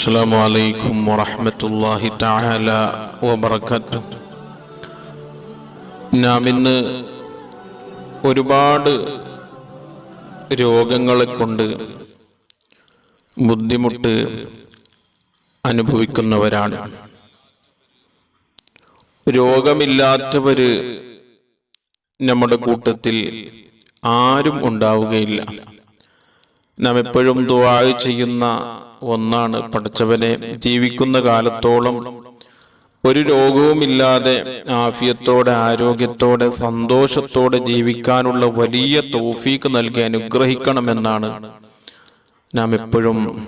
السلام عليكم ورحمة الله تعالى وبركاته നാം ഇന്ന് ഒരുപാട് രോഗങ്ങളെ കൊണ്ട് ബുദ്ധിമുട്ട് അനുഭവിക്കുന്നവരാണ് രോഗമില്ലാത്തവര് നമ്മുടെ കൂട്ടത്തിൽ ആരും ഉണ്ടാവുകയില്ല നാം എപ്പോഴും ദുആ ചെയ്യുന്ന ഒന്നാണ് പഠിച്ചവനെ ജീവിക്കുന്ന കാലത്തോളം ഒരു രോഗവുമില്ലാതെ ആഫിയത്തോടെ ആരോഗ്യത്തോടെ സന്തോഷത്തോടെ ജീവിക്കാനുള്ള വലിയ തോഫീക്ക് നൽകി അനുഗ്രഹിക്കണമെന്നാണ് നാം എപ്പോഴും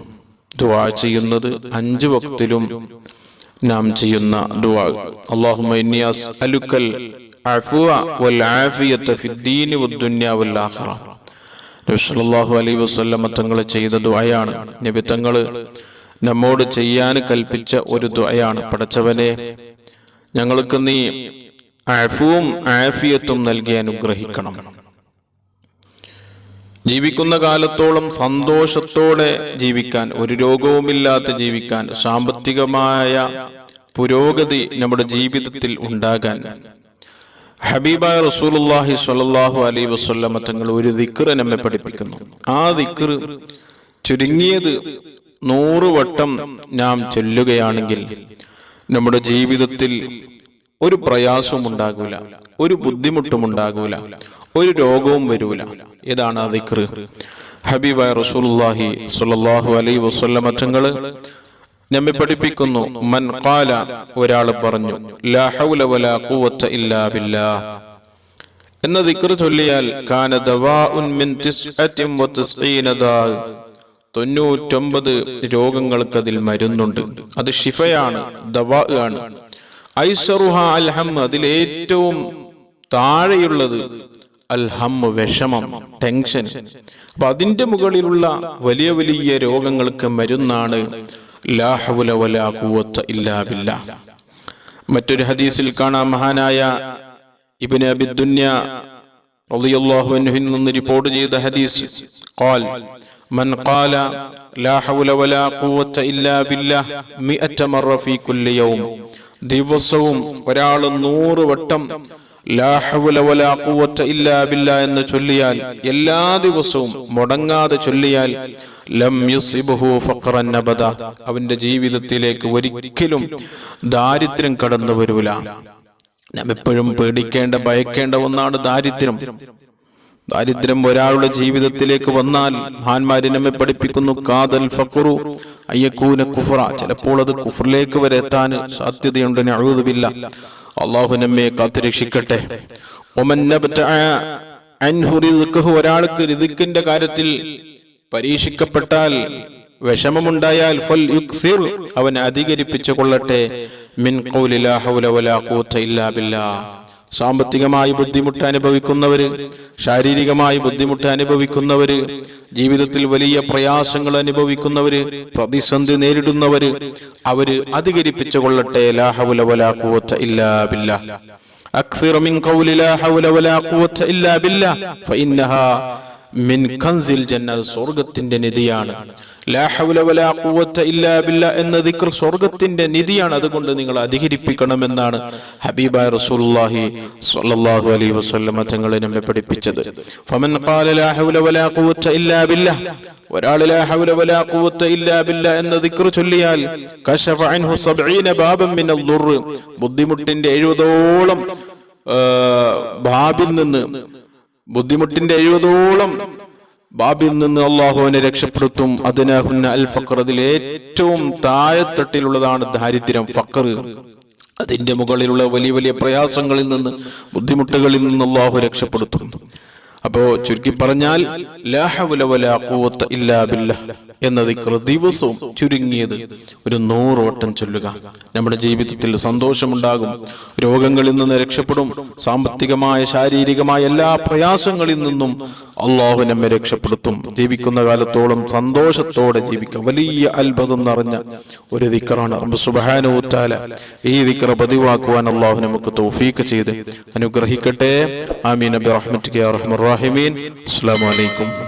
ദുവാ ചെയ്യുന്നത്. അഞ്ചു വക്തിലും നാം ചെയ്യുന്ന ദുആ. അല്ലാഹുമ്മ ഇന്നി അലൈ വസല്ലമ തങ്ങൾ ചെയ്ത ദുആയാണ്. നബി തങ്ങൾ നമ്മോട് ചെയ്യാൻ കൽപ്പിച്ച ഒരു ദുആയാണ്. പടച്ചവനെ ഞങ്ങൾക്ക് നീ അഫുവും ആഫിയത്തും നൽകി അനുഗ്രഹിക്കണം. ജീവിക്കുന്ന കാലത്തോളം സന്തോഷത്തോടെ ജീവിക്കാൻ ഒരു രോഗവുമില്ലാതെ ജീവിക്കാൻ സാമ്പത്തികമായ പുരോഗതി നമ്മുടെ ജീവിതത്തിൽ ഉണ്ടാകാൻ ഹബീബായ റസൂലുള്ളാഹി സ്വല്ലല്ലാഹു അലൈ വസല്ലമ തങ്ങൾ ഒരു ദിക്ർ നമ്മെ പഠിപ്പിക്കുന്നു. ആ ദിക്ർ ചുരുങ്ങിയത് നൂറ് വട്ടം നാം ചൊല്ലുകയാണെങ്കിൽ നമ്മുടെ ജീവിതത്തിൽ ഒരു പ്രയാസവും ഉണ്ടാകൂല ഒരു ബുദ്ധിമുട്ടും ഉണ്ടാകൂല ഒരു രോഗവും വരൂല. ഇതാണ് ആ ദിക്ർ. ഹബീബായ റസൂലുള്ളാഹി സ്വല്ലല്ലാഹു അലൈ വസല്ലമ തങ്ങൾ നമ്മെ പഠിപ്പിക്കുന്നു. മൻ ഖാല ഒരാൾ പറഞ്ഞു ലാ ഹൗല വലാ ഖുവത ഇല്ലാ ബില്ലാ എന്ന ദിക്ർ ചൊല്ലിയാൽ കാന ദവാഉൻ മിൻ തിസ്അത്തിൻ തിസ്ഈന ദാ തൊണ്ണൂറ്റൊമ്പത് രോഗങ്ങൾക്ക് അതിൽ മരുന്നുണ്ട്. അത് ഷിഫയാണ് ദവാ ആണ്. ഐസറുഹ അൽഹം അതിൽ ഏറ്റവും താഴെയുള്ളത് അൽഹം വിഷമം ടെൻഷൻ. അപ്പൊ അതിന്റെ മുകളിലുള്ള വലിയ വലിയ രോഗങ്ങൾക്ക് മരുന്നാണ് ഇല്ലാ മറ്റൊരു ഹദീസിൽ കാണാം മഹാനായ ഇബിന് അബി ദുന്യ റളിയല്ലാഹു അൻഹുവിൽ നിന്ന് റിപ്പോർട്ട് ചെയ്ത ഹദീസ്. ദിവസവും ഒരാൾ നൂറ് വട്ടം ലാ ഹൗല വലാ ഖുവത ഇല്ലാ എന്ന് ചൊല്ലിയാൽ എല്ലാ ദിവസവും മുടങ്ങാതെ ചൊല്ലിയാൽ അവന്റെ ജീവിതത്തിലേക്ക് ഒരിക്കലും ദാരിദ്ര്യം കടന്നു വരൂല. നാം എപ്പോഴും പേടിക്കേണ്ട ഭയക്കേണ്ട ഒന്നാണ് ദാരിദ്ര്യം. ദാരിദ്ര്യം ഒരാളുടെ ജീവിതത്തിലേക്ക് വന്നാൽ മഹാന്മാരെ നമ്മെ പഠിപ്പിക്കുന്നു കാതൽ ഫക്കുറു അയ്യക്കൂന കുഫറ. ചിലപ്പോൾ അത് കുഫറിലേക്ക് വരെ എത്താൻ സാധ്യതയുണ്ട്. അഴുതുമില്ല അള്ളാഹു നമ്മെ കാത്തുരക്ഷിക്കട്ടെ. റിസ്ഖഹു. ഒരാൾക്ക് ഋതുക്കിന്റെ കാര്യത്തിൽ പരീക്ഷിക്കപ്പെട്ടാൽ വിഷമമുണ്ടായാൽ ഫൽ യുക്സിർ അവൻ അധികരിപ്പിച്ചു കൊള്ളട്ടെ മിൻ ഇല്ലാ സാമ്പത്തികമായി ബുദ്ധിമുട്ട് അനുഭവിക്കുന്നവര് ശാരീരികമായി ബുദ്ധിമുട്ട് അനുഭവിക്കുന്നവര് ജീവിതത്തിൽ വലിയ പ്രയാസങ്ങൾ അനുഭവിക്കുന്നവര് പ്രതിസന്ധി നേരിടുന്നവര് അവർ അധികരിപ്പിച്ചു കൊള്ളട്ടെ ലാ ഹൗല വലാ ഖുവത ഇല്ലാ ബില്ലാ. അക്സിർ മിൻ ഖൗലി ലാ ഹൗല വലാ ഖുവത ഇല്ലാ ബില്ലാ. ഫഇന്നഹാ മിൻ കൻസിൽ ജന്ന സ്വർഗത്തിന്റെ നിധിയാണ്. എന്ന സ്വർഗത്തിന്റെ നിധിയാണ് അതുകൊണ്ട് നിങ്ങൾ അധികരിപ്പിക്കണമെന്നാണ് ഹബീബായ റസൂലുള്ളാഹി സ്വല്ലല്ലാഹു അലൈഹി വസല്ലമ തങ്ങളെ നമ്മെ പഠിപ്പിച്ചത്. ഫമൻ ഖാല ലാ ഹൗല വലാ ഖുവത ഇല്ലാ ബില്ലാ. ഒരാൾ ലാ ഹൗല വലാ ഖുവത ഇല്ലാ ബില്ലാ എന്ന ദിക്ർ ചൊല്ലിയാൽ കശഫ അൻഹു 70 ബാബൻ മിനൽ ദുർ ബുദ്ധിമുട്ടിന്റെ എഴുപതോളം ബാബിൽ നിന്ന് ബുദ്ധിമുട്ടിന്റെ എഴുപതോളം ബാബിൽ നിന്ന് അള്ളാഹുവിനെ രക്ഷപ്പെടുത്തും. അതിന് ഹുന്ന അൽ ഫക്കർ അതിൽ ഏറ്റവും താഴെത്തട്ടിലുള്ളതാണ് ദാരിദ്ര്യം ഫക്കർ അതിന്റെ മുകളിലുള്ള വലിയ വലിയ പ്രയാസങ്ങളിൽ നിന്ന് ബുദ്ധിമുട്ടുകളിൽ നിന്ന് അള്ളാഹു രക്ഷപ്പെടുത്തും അപ്പോ ചുരുക്കി പറഞ്ഞാൽ എന്നത് ദിവസവും ചുരുങ്ങിയത് ഒരു നൂറോട്ടം ചൊല്ലുക. നമ്മുടെ ജീവിതത്തിൽ സന്തോഷമുണ്ടാകും. രോഗങ്ങളിൽ നിന്ന് രക്ഷപ്പെടും. സാമ്പത്തികമായ ശാരീരികമായ എല്ലാ പ്രയാസങ്ങളിൽ നിന്നും അള്ളാഹു നമ്മെ രക്ഷപ്പെടുത്തും. ജീവിക്കുന്ന കാലത്തോളം സന്തോഷത്തോടെ ജീവിക്കാം. വലിയ അത്ഭുതം നിറഞ്ഞ ഒരു ദിക്കറാണ്. തആല ഈ ദിക്കറ പതിവാക്കുവാൻ അള്ളാഹു നമുക്ക് തൗഫീക്ക് ചെയ്ത് അനുഗ്രഹിക്കട്ടെ. ആമീൻ. ബി റഹ്മത്തിക യാ റഹ്മർ റഹീമീൻ. അസ്സലാമു അലൈക്കും.